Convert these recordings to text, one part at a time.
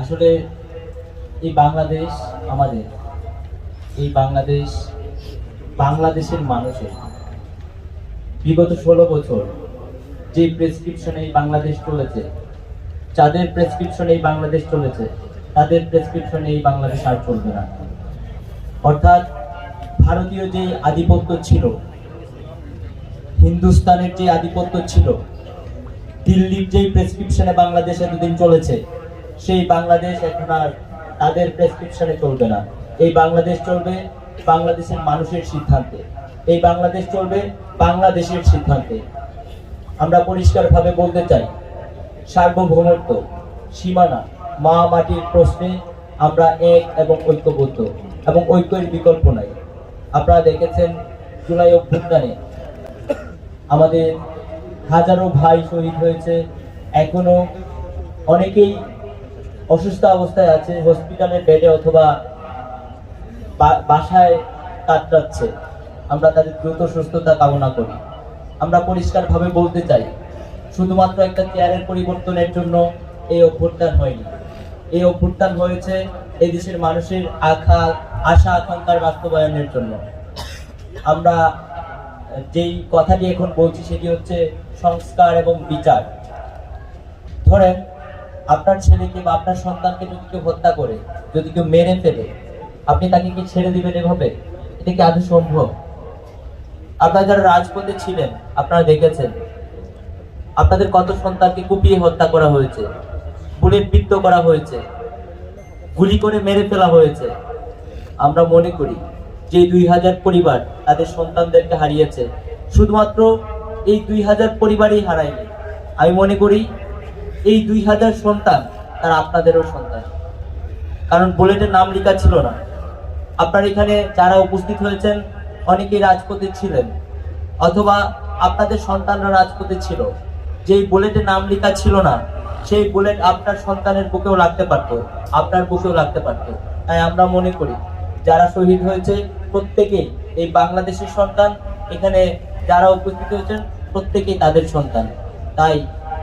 আসলে এই বাংলাদেশ আমাদের, এই বাংলাদেশ বাংলাদেশের মানুষের। বিগত ষোলো বছর যে প্রেসক্রিপশনে এই বাংলাদেশ চলেছে, যাদের প্রেসক্রিপশনে এই বাংলাদেশ চলেছে, তাদের প্রেসক্রিপশনে এই বাংলাদেশ আর চলবে না। অর্থাৎ ভারতীয় যে আধিপত্য ছিল, হিন্দুস্তানের যে আধিপত্য ছিল, দিল্লির যেই প্রেসক্রিপশনে বাংলাদেশ এতদিন চলেছে সেই বাংলাদেশ এখন আর তাদের প্রেসক্রিপশনে চলবে না। এই বাংলাদেশ চলবে বাংলাদেশের মানুষের সিদ্ধান্তে। এই বাংলাদেশ চলবে বাংলাদেশের সিদ্ধান্তে। আমরা পরিষ্কারভাবে বলতে চাই, সার্বভৌমত্ব, সীমানা মা মাটির প্রশ্নে আমরা এক এবং ঐক্যবদ্ধ। এবং ঐক্যের বিকল্প নাই। আপনারা দেখেছেন জুলাই অভ্যুত্থানে আমাদের হাজারো ভাই শহীদ হয়েছে। এখনও অনেকেই অসুস্থ অবস্থায় আছে হসপিটালের বেডে অথবা বাসায় কাটাচ্ছে আমরা তাদের দ্রুত সুস্থতা কামনা করি। আমরা পরিষ্কারভাবে বলতে চাই, শুধুমাত্র একটা চেয়ারের পরিবর্তনের জন্য এই অভ্যুত্থান হয়নি। এই অভ্যুত্থান হয়েছে এই দেশের মানুষের আখা, আশা আকাঙ্ক্ষার বাস্তবায়নের জন্য। আমরা যেই কথাটি এখন বলছি সেটি হচ্ছে সংস্কার এবং বিচার। ধরেন আপনার ছেলেকে বা আপনার সন্তানকে যদি কেউ হত্যা করে, যদি কেউ মেরে ফেলে, আপনি তাকে কি ছেড়ে দিবেন এভাবে? এটা কি আদৌ সম্ভব? আপনারা যারা রাজপথে ছিলেন, আপনারা দেখেছেন, আপনাদের কত সন্তানকে কুপিয়ে হত্যা করা হয়েছে, বুলেট বিদ্ধ করা হয়েছে, গুলি করে মেরে ফেলা হয়েছে। আমরা মনে করি, যে দুই হাজার পরিবার তাদের সন্তানদেরকে হারিয়েছে, শুধুমাত্র এই দুই হাজার পরিবারই হারায়নি। আমি মনে করি এই দুই হাজার সন্তান তারা আপনাদেরও সন্তান। কারণ বুলেটের নাম লেখা ছিল না। আপনার এখানে যারা উপস্থিত হয়েছেন, অনেকেই রাজপথে ছিলেন। অথবা আপনাদের সন্তানরা রাজপথে ছিল। যেই বুলেটের নাম লেখা ছিল না, সেই বুলেট আপনার সন্তানের বুকেও লাগতে পারত। আপনার বুকেও লাগতে পারত। তাই আমরা মনে করি, যারা শহীদ হয়েছে, প্রত্যেকেই এই বাংলাদেশের সন্তান। এখানে যারা উপস্থিত হয়েছেন, প্রত্যেকেই তাদের সন্তান। তাই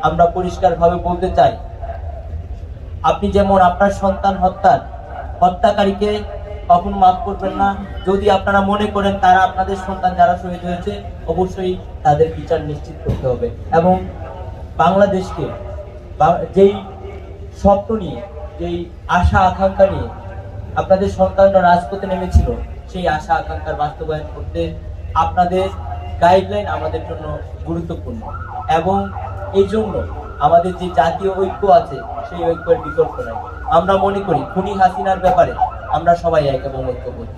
আমরা পরিষ্কারভাবে বলতে চাই, আপনি যেমন আপনার সন্তান হত্যার হত্যাকারীকে কখনো মাফ করবেন না, যদি আপনারা মনে করেন তারা আপনাদের সন্তান যারা শহীদ হয়েছে, অবশ্যই তাদের বিচার নিশ্চিত করতে হবে। এবং বাংলাদেশকে যেই স্বপ্ন নিয়ে, যেই আশা আকাঙ্ক্ষা নিয়ে আপনাদের সন্তানরা রাজপথে নেমেছিল, সেই আশা আকাঙ্ক্ষার বাস্তবায়ন করতে আপনাদের গাইডলাইন আমাদের জন্য গুরুত্বপূর্ণ। এবং এই জন্য আমাদের যে জাতীয় ঐক্য আছে, সেই ঐক্যের বিকল্প নাই। আমরা মনে করি, খুনি হাসিনার ব্যাপারে আমরা সবাই এক এবং ঐক্যবদ্ধ।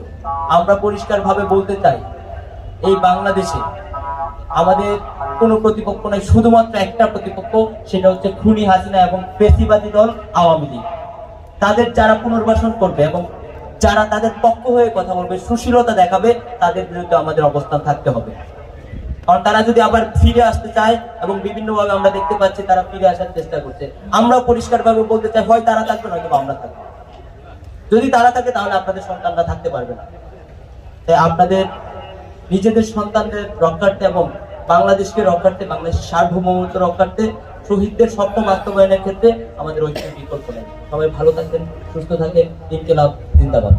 আমরা পরিষ্কারভাবে বলতে চাই, এই বাংলাদেশে আমাদের কোনো প্রতিপক্ষ নাই, শুধুমাত্র একটা প্রতিপক্ষ, সেটা হচ্ছে খুনি হাসিনা এবং পেশিবাদী দল আওয়ামী লীগ। তাদের যারা পুনর্বাসন করবে এবং যারা তাদের পক্ষ হয়ে কথা বলবে, সুশীলতা দেখাবে, তাদের বিরুদ্ধে আমাদের অবস্থান থাকতে হবে। কারণ তারা যদি আবার ফিরে আসতে চায় এবং বিভিন্নভাবে আমরা দেখতে পাচ্ছি তারা ফিরে আসার চেষ্টা করছে। আমরা পরিষ্কারভাবে বলতে চাই, হয় তারা থাকবে, নয়তো আমরা থাকব। যদি তারা থাকে, তাহলে আপনাদের সন্তানরা থাকতে পারবে না। তাই আপনাদের নিজেদের সন্তানদের রক্ষার্থে এবং বাংলাদেশকে রক্ষার্থে, বাংলাদেশের সার্বভৌমত্ব রক্ষার্থে, শহীদদের স্বপ্ন বাস্তবায়নের ক্ষেত্রে আমাদের ঐক্যের বিকল্প নেই। সবাই ভালো থাকেন সুস্থ থাকেন ইনকেলাব জিন্দাবাদ।